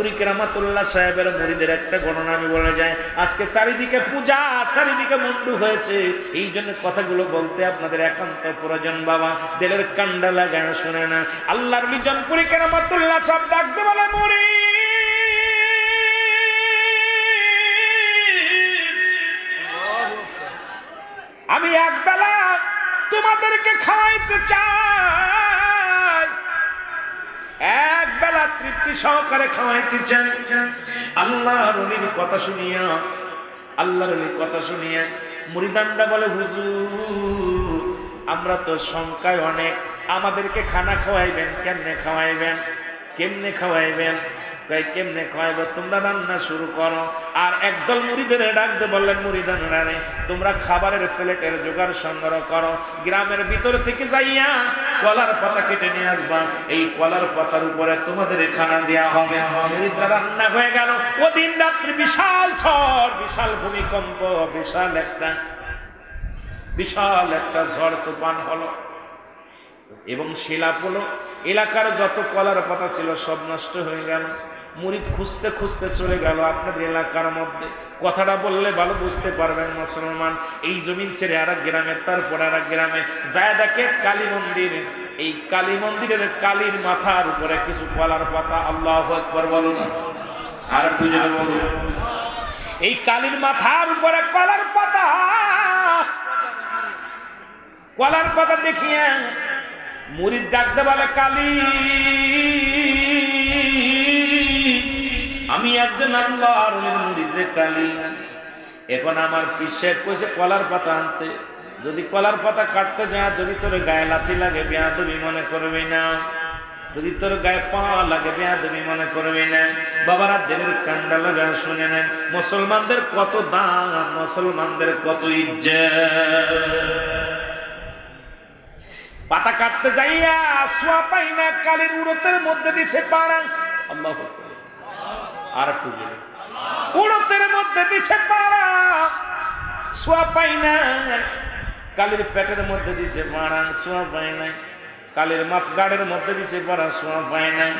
জনপুরি কেরামাতুল্লাহ সাহেবের মুড়িদের একটা ঘটনা আমি বলে যাই। আজকে চারিদিকে পূজা, চারিদিকে মুন্ডু হয়েছে। এই জন্য কথাগুলো বলতে আপনাদের একান্ত প্রয়োজন, বাবা। দিলের কান্ডা লাগায় শুনে না। আল্লাহর জনপুরি কেরামাতুল্লাহ সব ডাকতে বলে, মুড়ি! আমি একবেলা তোমাদেরকে খাওয়াইতে চাই। এক বেলা তৃপ্তি সহকারে খাওয়াইতে চাই আল্লাহ রলির কথা শুনিয়া আল্লাহ রলির কথা শুনিয়া মুড়িদান্ডা বলে, হুজুর, আমরা তো সংখ্যায় অনেক। আমাদেরকে খানা খাওয়াইবেন, কেমনে খাওয়াইবেন? কেমনে খাওয়াইবেন? কয়, কেমনে খাওয়াইবে? তোমরা রান্না শুরু করো। আর একদল মুড়িদের ডাকতে বললেন মুড়িদান তোমরা খাবারের প্লেটের জোগাড় সংগ্রহ করো। গ্রামের ভিতর থেকে যাইয়া কলার পাতা কেটে নিয়ে আসবা। এই কলার পাতার উপরে তোমাদের খানা দেয়া হবে। রান্না হয়ে গেল। ওদিন রাত্রি বিশাল ঝড়, বিশাল ভূমিকম্প, বিশাল একটা বিশাল একটা ঝড় তুফান হলো। এবং শিলা পড়ল এলাকার যত কলার পাতা ছিল সব নষ্ট হয়ে গেল। মুরিদ খুঁজতে খুঁজতে চলে গেল আপনাদের এলাকার মধ্যে। কথাটা বললে ভালো বুঝতে পারবেন মুসলমান। এই জমিন ছেড়ে আর গ্রামে, তারপর আর গ্রামে। যায় দেখে কালী মন্দির। এই কালী মন্দিরের কালীর মাথার উপরে কিছু কলার পাতা। আল্লাহ একবার বলো না আর একটু জোরে বলো এই কালীর মাথার উপরে কলার পাতা। কলার পাতা দেখিয়ে মুরিদ ডাকতে বলে, কালী। আমি একজন আল্লাহর মুরিদে কালী। এখন আমার পিসের কইছে কলার পাতা আনতে। যদি কলার পাতা কাটতে যা, যদি তোর গায়ে লাথি লাগে বেয়া বেয়াদবি মনে করবি না। যদি তোর গায়ে পা লাগে বেয়া বেয়াদবি মনে করবি না। বাবারা দেবের কান্ডা লাগা শুনে নেন। মুসলমানদের কত দাম, মুসলমানদের কত ইজ্জত। পাতা কাটতে যাইয়া সোয়া পাই না, কালের উড়তের মধ্যে দিছে পাড়া। আল্লাহ আর একটু জোরে। মধ্যে দিছে পাড়া শোয়া পাই না কালের পেটের মধ্যে দিছে পাড়া শোয়া পাই নাই। কালের মাথ গাড়ের মধ্যে দিছে পাড়া শোয়া পাই নাই।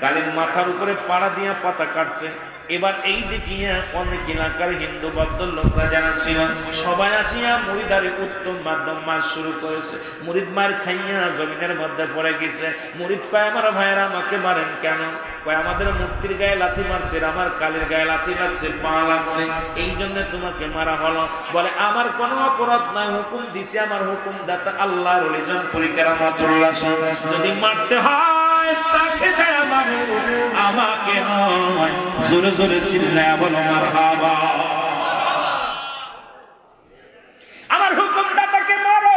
কালের মাথার উপরে পাড়া দিয়া পাতা কাটছে। এবার এই দেখিয়া অনেক এলাকার হিন্দু বদ্ধ লোকরা যারা ছিল, সবাই আসিয়া মুড়িদারে উত্তম মাধ্যম মাস শুরু করেছে। মুড়িদ মার খাইয়া জমিনের মধ্যে পড়ে গেছে। মুড়িদ কয়, আমার ভাইয়েরা আমাকে মারেন কেন? কয়, আমাদের মূর্তির গায়ে লাথি মারছে, আমার কালের গায়ে লাথি লাগছে পা লাগছে, এই জন্য তোমাকে মারা হলো। বলে, আমার কোনো অপরাধ নাই হুকুম দিছে আমার হুকুম দাতা আল্লাহ, রলিজন পরিকারামাতুল্লাহ যদি মারতে হয়, তাকে আমাকে নয়। জোরে জোরে চিল্লায় বলো আমার হুকুম দাতাকে মারো।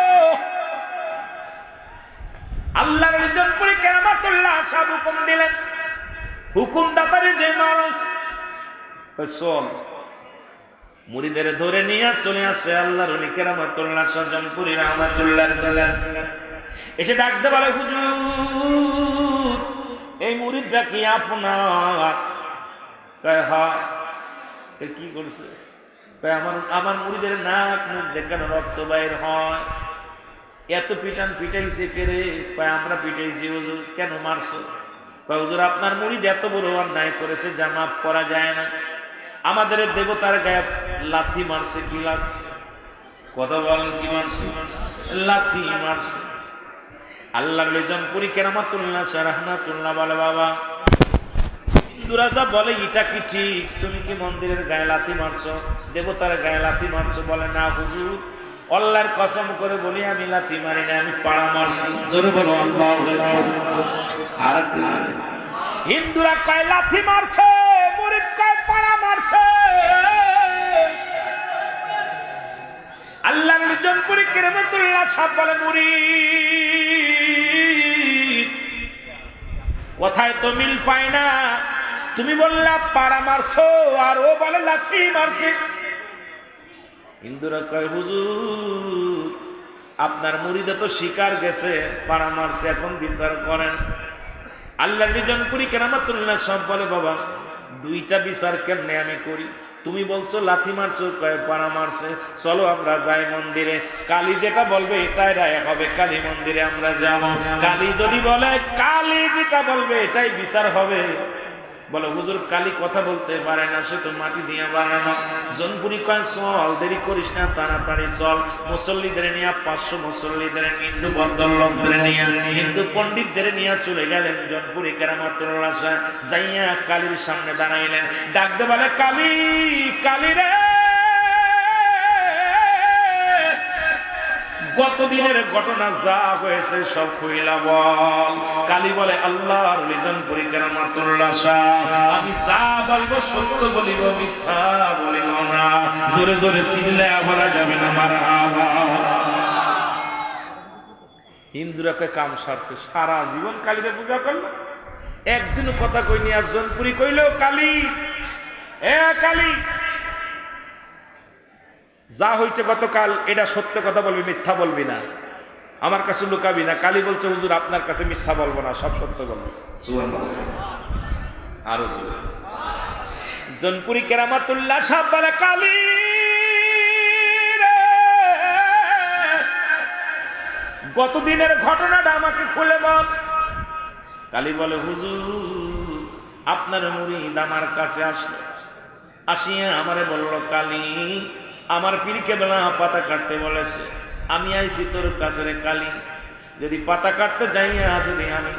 আল্লাহর রিজন করে কেরামাতুল্লাহ সব হুকুম দিলেন। হুকুম দাতারে যে মারো। চল। মুড়িদের ধরে নিয়ে চলে আসে আল্লাহর উনি কেরামাতুল্লাহ সজনপুরি রহমাতুল্লাহ এসে ডাকতে পারে হুজুর, এই মুড়িদটা কি আপনার? কয়, হা কি করছে? কয়, আমার আমার মুড়িদের নাক, মুখ দেখানো রক্ত বাইর হয়। এত পিটান পিটাইছে কেড়ে কয়, আমরা পিটাইছি, হুজুর, কেন মারছো? কয়, হুজুর, আপনার মুড়িদ এত বড় অন্যায় করেছে যা মাফ করা যায় না। আমাদের দেবতার গায়ে লাথি মারছে, কি লাগছে? কথা বলেন কি মারছে? লাথি মারছে। আল্লাহ লেজন পুরি কেরামাতুল্লাহ সারাহমাতুল্লাহ বলে বাবা। হিন্দুরাজা বলে, এটা কি ঠিক? তুমি কি মন্দিরের গায়ে লাথি মারছো? দেবতার গায়ে লাথি মারছো? বলে, না হুজুর। অল্লার কসম করে বলি, আমি লাথি মারি না, আমি পাড়া মারছি। জোরে বলো আর হিন্দুরা কয়, লাথি মারছে, মুরিদ কয়, পাড়া মারছে। আল্লাহ নিজন করে কেরামতুল্লাহ সাহেব বলে, মুরিদ, কোথায় তো মিল পায় না? তুমি বললা, পাড়া মারছো, আর ও বলে লাথি মারছে। হিন্দুরা কয়, হুজুর, আপনার মুড়িদে তো শিকার গেছে, পাড়া মারছে, এখন বিচার করেন। আল্লাহ নিজন করি কেন কেরামাতুল্লাহ সব বলে, বাবা, দুইটা বিচার কেমনে আমি করি? তুমি বলছো লাথি মারছো। কয়, পাড়া মারছে। চলো আমরা যাই মন্দিরে। কালী যেটা বলবে, এটাই রায় হবে। কালী মন্দিরে আমরা যাব। কালী যদি বলে, কালী যেটা বলবে, এটাই বিচার হবে। বলে, হুজুর, কালি কথা বলতে পারে না, সে তো মাটি দিয়ে বানানো জনপুরি কয়, চল, দেরি করিস না, তাড়াতাড়ি চল। মুসল্লিদের নিয়ে পাঁচশো মুসল্লিদের, হিন্দু বন্দর লোকদের নিয়ে, হিন্দু পণ্ডিতদের নিয়ে চলে গেলেন জনপুরি কেরামাতুল্লাহ যাইয়া কালির সামনে দাঁড়াইলেন। ডাক বলে, কালি কালিরা গত দিনের ঘটনা যা হয়েছে সব কইলা বল। কালি বলে, আল্লাহর লিজন পরীক্ষার মাতুল্লাহ আমি যা বলব সত্য বলিব, মিথ্যা বলিব না। জোরে জোরে চিল্লা বলা যাবে না, মারা ইন্দ্রকে কাম সারছে, সারা জীবন কালীরে পূজা করল। একদিনও কথা কই কইনি, আর জনপুরি কইল, কালী, এ কালী যা হয়েছে গতকাল এটা সত্য কথা বলবি মিথ্যা বলবি না। আমার কাছে লুকাবি না। কালি বলছে হুজুর আপনার কাছে মিথ্যা বলব না সব সত্য বলব। আরও। জনপুরি কেরামাতুল্লাহ বলে কালী রে, গত দিনের ঘটনাটা আমাকে খুলে বল। কালি বলে হুজুর আপনার মুড়ি আমার কাছে আসলো। আসিয়া আমারে বলল কালী আমার পীরকে বেলা পাতা কাটতে বলেছে, আমি আইছি তোর কাছে রে কালি। যদি পাতা কাটতে যাইয়া যদি আমি,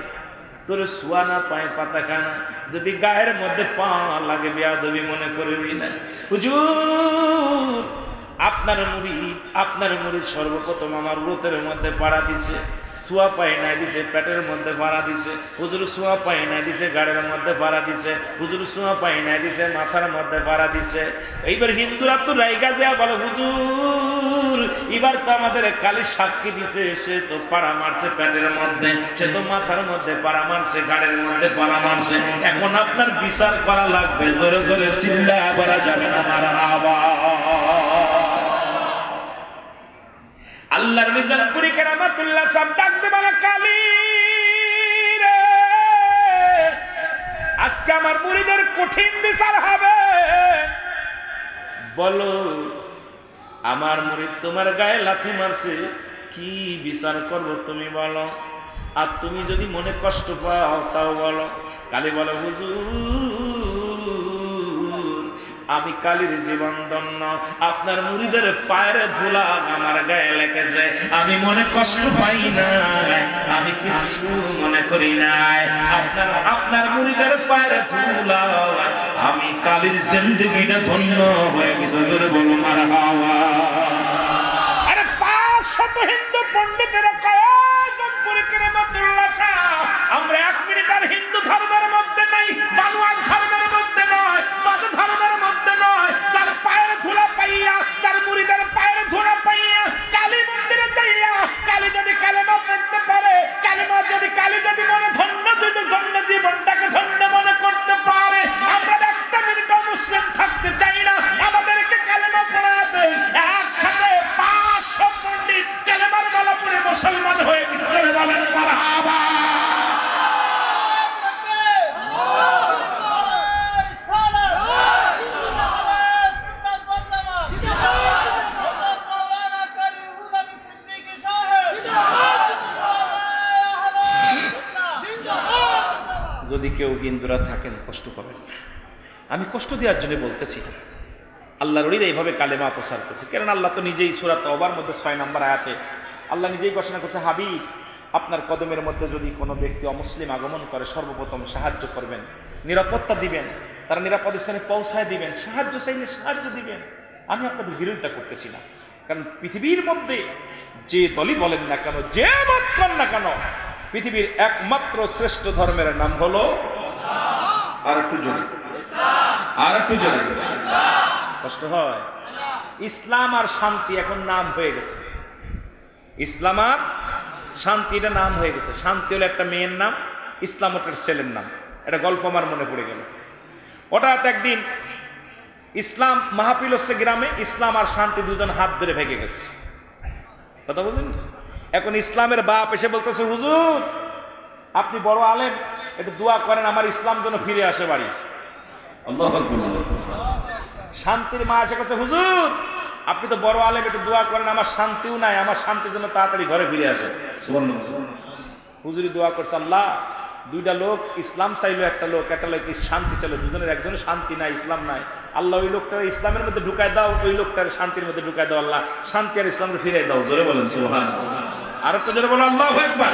তোর শোয়া না পায় পাতা খানা যদি গায়ের মধ্যে পা লাগে বেয়াদবি মনে করবি না। হুজুর, আপনার মুড়ি আপনার মুড়ি সর্বপ্রথম আমার রোতের মধ্যে পাড়া দিছে। সোয়া পাই নাই দিছে, পেটের মধ্যে ভাড়া দিছে, হুজুর সোয়া পাই নাই দিছে, গাড়ির মধ্যে ভাড়া দিছে, হুজুর সোয়া পাই নাই দিছে, মাথার মধ্যে ভাড়া দিছে। এইবার হিন্দুরা তো রাইগা দেয়া বলে, হুজুর, এবার তো আমাদের কালি সাক্ষী দিছে, সে তো পাড়া মারছে পেটের মধ্যে, সে তো মাথার মধ্যে পাড়া মারছে, গাড়ির মধ্যে পাড়া মারছে। এখন আপনার বিচার করা লাগবে, জোরে জোরে চিল্লা করা যাবে না মারা আল্লাহর রিজন পুরি কেরামাতুল্লাহ সব ডাকতে বলে কালী আজকে আমার মুড়িদের কঠিন বিচার হবে। বলো, আমার মুড়িদ তোমার গায়ে লাথি মারছে, কি বিচার করব তুমি বলো। আর তুমি যদি মনে কষ্ট পাও, তাও বলো। কালি বলো, হুজুর আমি কালীর জীবন দন্য আপনার মুড়িদের পায়ের ধুলা আমার গায়ে লেগেছে। আমি মনে কষ্ট পাই না। আমি কিছু মনে করি নাই আপনার আপনার মুড়িদের পায়ের ধুলা আমি কালীর জিন্দগিটা ধন্য হয়ে গেছে। জোরে বলো মার হাওয়া আরে পাঁচ শত হিন্দু পণ্ডিতের কয়েকজন পরীক্ষার মতুল্লাহ আমরা এক মিনিট আর হিন্দু ধর্মের কালী যদি কালেমা পড়তে পারে, কালেমা যদি কালী যদি মনে ধন্য যদি ধন্য, জীবনটাকে ধন্য হিন্দুরা থাকেন, কষ্ট পাবেন আমি কষ্ট দেওয়ার জন্য বলতেছি না আল্লাহর ওলিরা এইভাবে কালেমা প্রসার করছে। কারণ আল্লাহ তো নিজেই সুরাত অবার মধ্যে ছয় নম্বর আয়াতে আল্লাহ নিজেই ঘোষণা করছে, হাবিব, আপনার কদমের মধ্যে যদি কোনো ব্যক্তি অমুসলিম আগমন করে, সর্বপ্রথম সাহায্য করবেন। নিরাপত্তা দিবেন, তারা নিরাপদ স্থানে পৌঁছায় দিবেন, সাহায্য চাইলে সাহায্য দিবেন। আমি আপনাদের বিরোধিতা করতেছি না। কারণ পৃথিবীর মধ্যে যে দলই বলেন না কেন, যে মত না কেন, পৃথিবীর একমাত্র শ্রেষ্ঠ ধর্মের নাম হলো আর একটু জোরে। আর একটু জোরে। কষ্ট হয়। ইসলাম আর শান্তি এখন নাম হয়ে গেছে। ইসলাম আর শান্তি এটা নাম হয়ে গেছে। শান্তি হলো একটা মেয়ের নাম, ইসলাম ওটার ছেলের নাম। এটা গল্প আমার মনে পড়ে গেল। হঠাৎ একদিন ইসলাম মাহফিল হচ্ছে গ্রামে, ইসলাম আর শান্তি দুজন হাত ধরে ভেঙে গেছে। কথা বুঝলেন এখন ইসলামের বাপ এসে বলতেছে, হুজুর, আপনি বড় আলেম। একটু দোয়া করেন আমার ইসলাম যেন ফিরে আসে বাড়ি। আল্লাহু শান্তির মা এসে কাছে হুজুর আপনি তো বড় আলেম একটু দোয়া করেন আমার শান্তিও নাই আমার শান্তির জন্য তাড়াতাড়ি ঘরে ফিরে আসে। হুজুরি দোয়া করছে আল্লাহ দুইটা লোক ইসলাম চাইলো একটা লোক একটা লোক শান্তি চাইলো দুজনের একজনের শান্তি নাই ইসলাম নাই। আল্লাহ ওই লোকটা ইসলামের মধ্যে ঢুকায় দাও ওই লোকটার শান্তির মধ্যে ঢুকায় দাও আল্লাহ শান্তি আর ইসলামের ফিরে দাও। জোরে বলেন সুবহান আর একটা জোরে বলো আল্লাহ একবার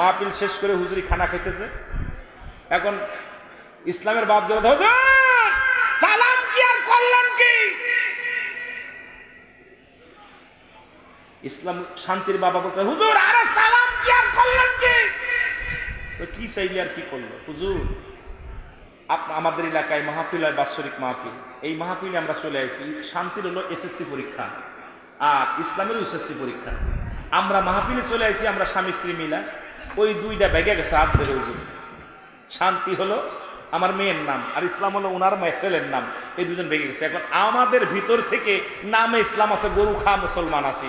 মাহফিল শেষ করে হুজুরি খানা খেতেছে এখন ইসলামের বাপ সালাম কি আর করলেন কি? ইসলাম শান্তির বাবা বলতে, হুজুর, আরে সালাম কি আর করলেন কি? তো কি চাইলে আর কি করল? হুজুর আমাদের এলাকায় মাহফিল হয় বাৎসরিক মাহফিল। এই মাহফিলে আমরা চলে আসি শান্তির হলো এসএসসি পরীক্ষা আর ইসলামের এসএসসি পরীক্ষা। আমরা মাহফিলে চলে আসি আমরা স্বামী স্ত্রী মিলা ওই দুইটা ব্যাগে গেছে, হাত ধরে হুজুর শান্তি হলো আমার মেয়ের নাম, আর ইসলাম হলো ওনার মেয়ে ছেলের নাম। এই দুজন বেগে গেছে। এখন আমাদের ভিতর থেকে নামে ইসলাম আছে, গরু খা মুসলমান আছি।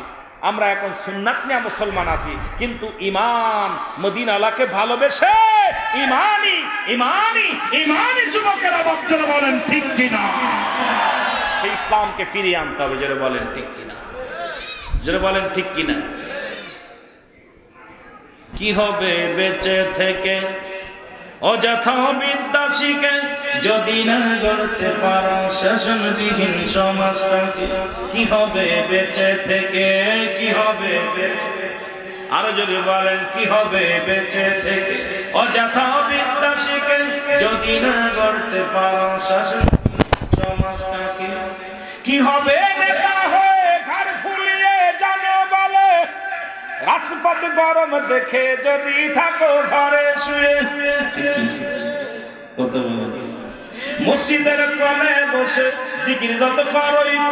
আমরা এখন সুন্নাত নিয়ে মুসলমান আছি, কিন্তু ইমান মদিনালাকে ভালোবেসে ইমানি ইমানি ইমানি যুবকেরা বক্তব্য বলেন, ঠিক কিনা? সেই ইসলামকে ফিরিয়ে আনতে হবে যারা বলেন, ঠিক কিনা? যারা বলেন, ঠিক কিনা? কি হবে বেঁচে থেকে? অযথা বিদ্যা শিখে যদি না গড়তে পারো শাসনবিহীন সমাজটা কি হবে বেঁচে থেকে? কি হবে বেঁচে আরও যদি বলেন, কি হবে বেঁচে থেকে? অযথা বিদ্যা শিখে যদি না গড়তে পারো শাসন রাজপথ গরম দেখে যদি থাকো ঘরে শুয়ে। মসজিদের কোণে বসে জিকির যত করোই